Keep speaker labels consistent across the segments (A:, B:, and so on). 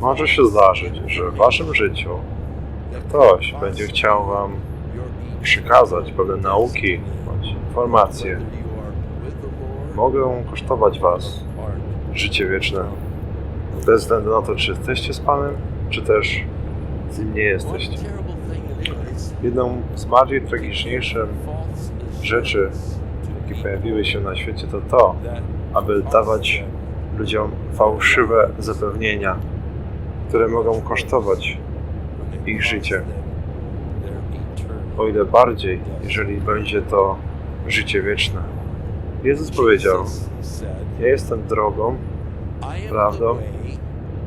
A: Może się zdarzyć, że w waszym życiu ktoś będzie chciał wam przekazać pewne nauki bądź informacje. Mogą kosztować was życie wieczne. Bez względu na to, czy jesteście z Panem, czy też z nim nie jesteście. Jedną z bardziej tragiczniejszych rzeczy, jakie pojawiły się na świecie, to to, aby dawać ludziom fałszywe zapewnienia, które mogą kosztować ich życie. O ile bardziej, jeżeli będzie to życie wieczne. Jezus powiedział: Ja jestem drogą, prawdą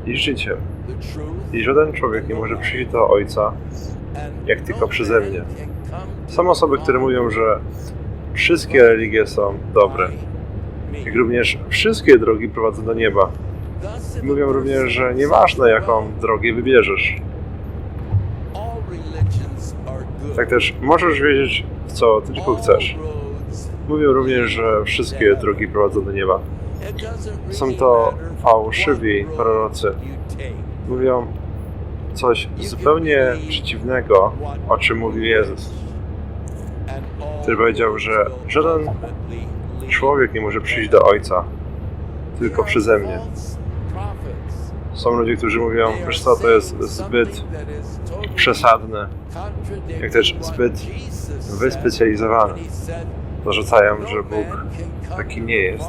A: i życiem. I żaden człowiek nie może przyjść do Ojca, jak tylko przeze mnie. Są osoby, które mówią, że wszystkie religie są dobre, jak również wszystkie drogi prowadzą do nieba. Mówią również, że nieważne jaką drogę wybierzesz. Tak też możesz wiedzieć, w co tylko chcesz. Mówią również, że wszystkie drogi prowadzą do nieba. Są to fałszywi prorocy. Mówią coś zupełnie przeciwnego, o czym mówił Jezus. Który powiedział, że żaden człowiek nie może przyjść do Ojca tylko przeze mnie. Są ludzie, którzy mówią, wiesz co, to jest zbyt przesadne, jak też zbyt wyspecjalizowane. Zarzucają, że Bóg taki nie jest.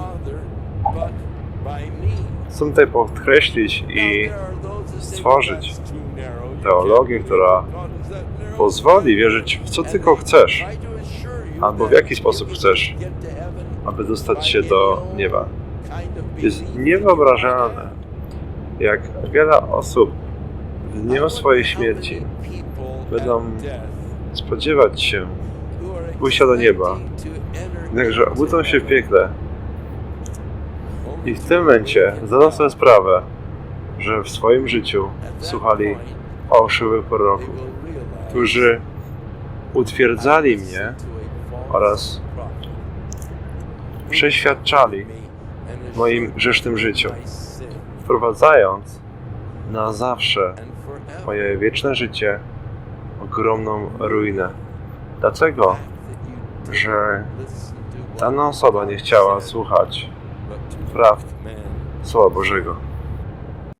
A: Chcę tutaj podkreślić i stworzyć teologię, która pozwoli wierzyć w co tylko chcesz, albo w jaki sposób chcesz, aby dostać się do nieba. Jest niewyobrażalne, jak wiele osób w dniu swojej śmierci będą spodziewać się pójścia do nieba, jednakże obudzą się w piekle i w tym momencie zdadzą sobie sprawę, że w swoim życiu słuchali fałszywych proroków, którzy utwierdzali mnie oraz przeświadczali w moim grzesznym życiu, wprowadzając na zawsze moje wieczne życie ogromną ruinę. Dlatego, że dana osoba nie chciała słuchać prawd Słowa Bożego.